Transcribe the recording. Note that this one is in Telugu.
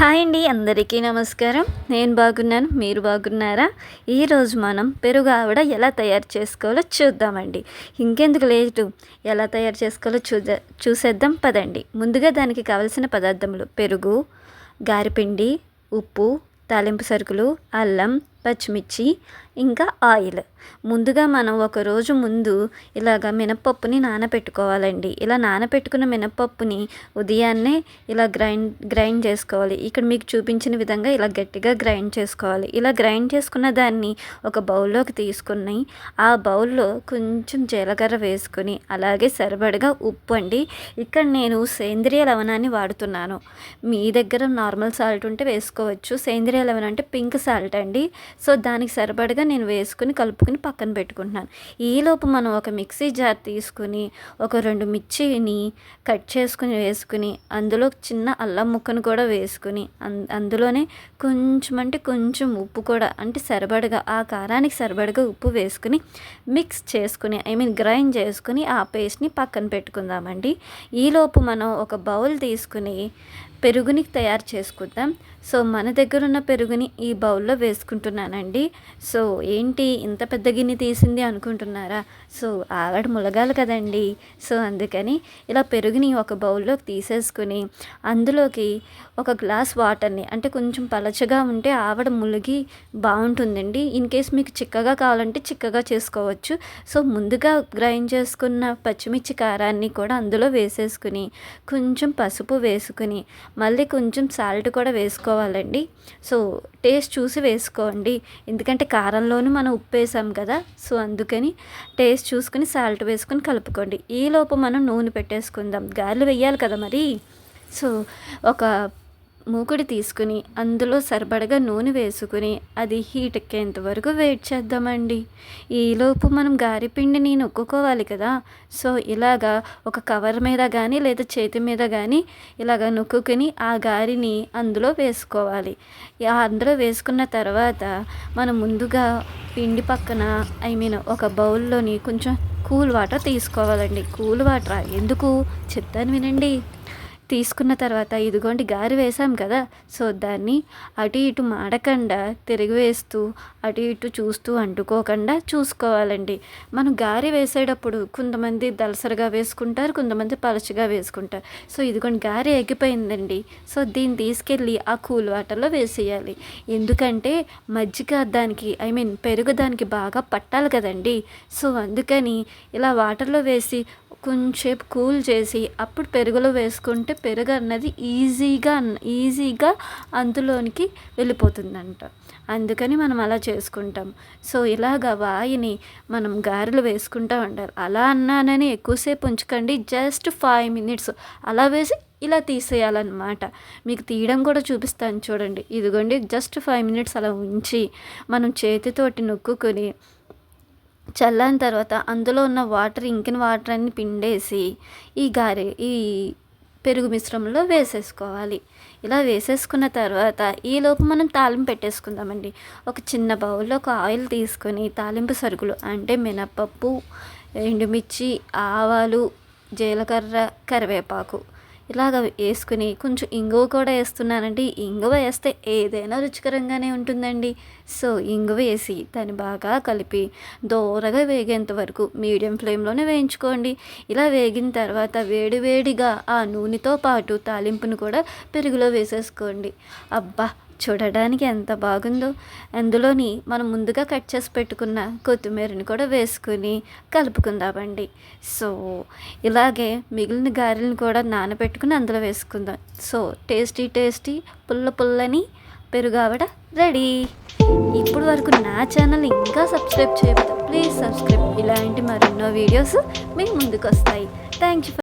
హాయ్ అండి అందరికీ నమస్కారం. నేను బాగున్నాను మీరు బాగున్నారా? ఈరోజు మనం పెరుగు ఆవిడ ఎలా తయారు చేసుకోవాలో చూద్దామండి. ఇంకెందుకు లేదు ఎలా తయారు చేసుకోవాలో చూద్దా చూసేద్దాం పదండి. ముందుగా దానికి కావలసిన పదార్థములు పెరుగు గారిపిండి ఉప్పు తాలింపు సరుకులు అల్లం పచ్చిమిర్చి ఇంకా ఆయిల్. ముందుగా మనం ఒక రోజు ముందు ఇలాగ మినపప్పుని నానబెట్టుకోవాలండి ఇలా నానబెట్టుకున్న మినపప్పుని ఉదయాన్నే ఇలా గ్రైండ్ గ్రైండ్ చేసుకోవాలి. ఇక్కడ మీకు చూపించిన విధంగా ఇలా గట్టిగా గ్రైండ్ చేసుకోవాలి. ఇలా గ్రైండ్ చేసుకున్న దాన్ని ఒక బౌల్లోకి తీసుకుని ఆ బౌల్లో కొంచెం జీలకర్ర వేసుకుని అలాగే సరిపడగా ఉప్పు అండి. ఇక్కడ నేను సేంద్రియ లవణాన్ని వాడుతున్నాను. మీ దగ్గర నార్మల్ సాల్ట్ ఉంటే వేసుకోవచ్చు. సేంద్రియ లవణం అంటే పింక్ సాల్ట్ అండి. సో దానికి సరిపడగా నేను వేసుకుని కలుపుకుని పక్కన పెట్టుకుంటున్నాను. ఈలోపు మనం ఒక మిక్సీ జార్ తీసుకుని ఒక రెండు మిర్చిని కట్ చేసుకుని వేసుకుని అందులో చిన్న అల్లం ముక్కను కూడా వేసుకుని అందులోనే కొంచెం అంటే కొంచెం ఉప్పు కూడా అంటే సరిపడగా ఆ కారానికి సరిపడగా ఉప్పు వేసుకుని మిక్స్ చేసుకుని ఐ మీన్ గ్రైండ్ చేసుకుని ఆ పేస్ట్ని పక్కన పెట్టుకుందామండి. ఈలోపు మనం ఒక బౌల్ తీసుకుని పెరుగుని తయారు చేసుకుందాం సో మన దగ్గర ఉన్న పెరుగుని ఈ బౌల్లో వేసుకుంటున్నానండి. సో ఏంటి ఇంత పెద్ద గిన్నె తీసింది అనుకుంటున్నారా? సో ఆవిడ ములగాలి కదండి. సో అందుకని ఇలా పెరుగుని ఒక బౌల్లోకి తీసేసుకుని అందులోకి ఒక గ్లాస్ వాటర్ని అంటే కొంచెం పలచగా ఉంటే ఆవిడ ములిగి బాగుంటుందండి. ఇన్ కేస్ మీకు చిక్కగా కావాలంటే చిక్కగా చేసుకోవచ్చు. సో ముందుగా గ్రైండ్ చేసుకున్న పచ్చిమిర్చి కారాన్ని కూడా అందులో వేసేసుకుని కొంచెం పసుపు వేసుకుని మళ్ళీ కొంచెం సాల్ట్ కూడా వేసుకోవాలండి. సో టేస్ట్ చూసి వేసుకోండి. ఎందుకంటే కారంలోనూ మనం ఉప్పు వేసాం కదా సో అందుకని టేస్ట్ చూసుకుని సాల్ట్ వేసుకొని కలుపుకోండి. ఈలోపు మనం నూనె పెట్టేసుకుందాం. గారెలు వేయాలి కదా మరి. సో ఒక మూకుడి తీసుకుని అందులో సరిపడగా నూనె వేసుకుని అది హీట్ ఎక్కేంత వరకు వెయిట్ చేద్దామండి. ఈలోపు మనం గారిపిండిని నొక్కుకోవాలి కదా. సో ఇలాగా ఒక కవర్ మీద కానీ లేదా చేతి మీద కానీ ఇలాగ నొక్కుని ఆ గారిని అందులో వేసుకోవాలి. అందులో వేసుకున్న తర్వాత మనం ముందుగా పిండి పక్కన ఐ మీన్ ఒక బౌల్లోని కొంచెం కూల్ వాటర్ తీసుకోవాలండి. కూల్ వాటర్ ఎందుకు? చెప్తాను వినండి. తీసుకున్న తర్వాత ఇదిగోండి గారి వేసాం కదా. సో దాన్ని అటు ఇటు మాడకుండా తిరిగి వేస్తూ అటు ఇటు చూస్తూ అంటుకోకుండా చూసుకోవాలండి. మనం గారి వేసేటప్పుడు కొంతమంది దలసరిగా వేసుకుంటారు కొంతమంది పలచగా వేసుకుంటారు. సో ఇదిగోండి గారి ఎగిపోయిందండి. సో దీన్ని తీసుకెళ్ళి ఆ కూల్ వాటర్లో వేసేయాలి. ఎందుకంటే మజ్జిగ దానికి ఐ మీన్ పెరుగు దానికి బాగా పట్టాలి కదండి. సో అందుకని ఇలా వాటర్లో వేసి కొంచెంసేపు కూల్ చేసి అప్పుడు పెరుగులో వేసుకుంటే పెరుగు అన్నది ఈజీగా ఈజీగా అందులోనికి వెళ్ళిపోతుందంట. అందుకని మనం అలా చేసుకుంటాం. సో ఇలాగ వాయిని మనం గారెలు వేసుకుంటూ ఉండాలి. అలా అన్నానని ఎక్కువసేపు ఉంచకండి. జస్ట్ ఫైవ్ మినిట్స్ అలా వేసి ఇలా తీసేయాలన్నమాట. మీకు తీయడం కూడా చూపిస్తాను చూడండి. ఇదిగోండి జస్ట్ ఫైవ్ మినిట్స్ అలా ఉంచి మనం చేతితోటి నొక్కుకొని చల్లని తర్వాత అందులో ఉన్న వాటర్ ఇంకిన వాటర్ అన్ని పిండేసి ఈ గారె ఈ పెరుగు మిశ్రమంలో వేసేసుకోవాలి. ఇలా వేసేసుకున్న తర్వాత ఈలోపు మనం తాలింపు పెట్టేసుకుందామండి. ఒక చిన్న బౌల్లో ఒక ఆయిల్ తీసుకొని తాలింపు సరుకులు అంటే మినపప్పు ఎండుమిర్చి ఆవాలు జీలకర్ర కరివేపాకు ఇలాగ వేసుకుని కొంచెం ఇంగువ కూడా వేస్తున్నానండి. ఇంగువ వేస్తే ఏదైనా రుచికరంగానే ఉంటుందండి. సో ఇంగువ వేసి దాన్ని బాగా కలిపి దూరగా వేగేంత వరకు మీడియం ఫ్లేమ్లోనే వేయించుకోండి. ఇలా వేగిన తర్వాత వేడివేడిగా ఆ నూనెతో పాటు తాలింపును కూడా పెరుగులో వేసేసుకోండి. అబ్బా! చూడడానికి ఎంత బాగుందో. అందులోని మనం ముందుగా కట్ చేసి పెట్టుకున్న కొత్తిమీరని కూడా వేసుకుని కలుపుకుందామండి. సో ఇలాగే మిగిలిన గారెలను కూడా నానబెట్టుకుని అందులో వేసుకుందాం. సో టేస్టీ టేస్టీ పుల్ల పుల్లని పెరుగావడ రెడీ. ఇప్పుడు వరకు నా ఛానల్ ఇంకా సబ్స్క్రైబ్ చేయవద్దు. Please subscribe. ఇలాంటి మరెన్నో వీడియోస్ మీ ముందుకు వస్తాయి థ్యాంక్ యూ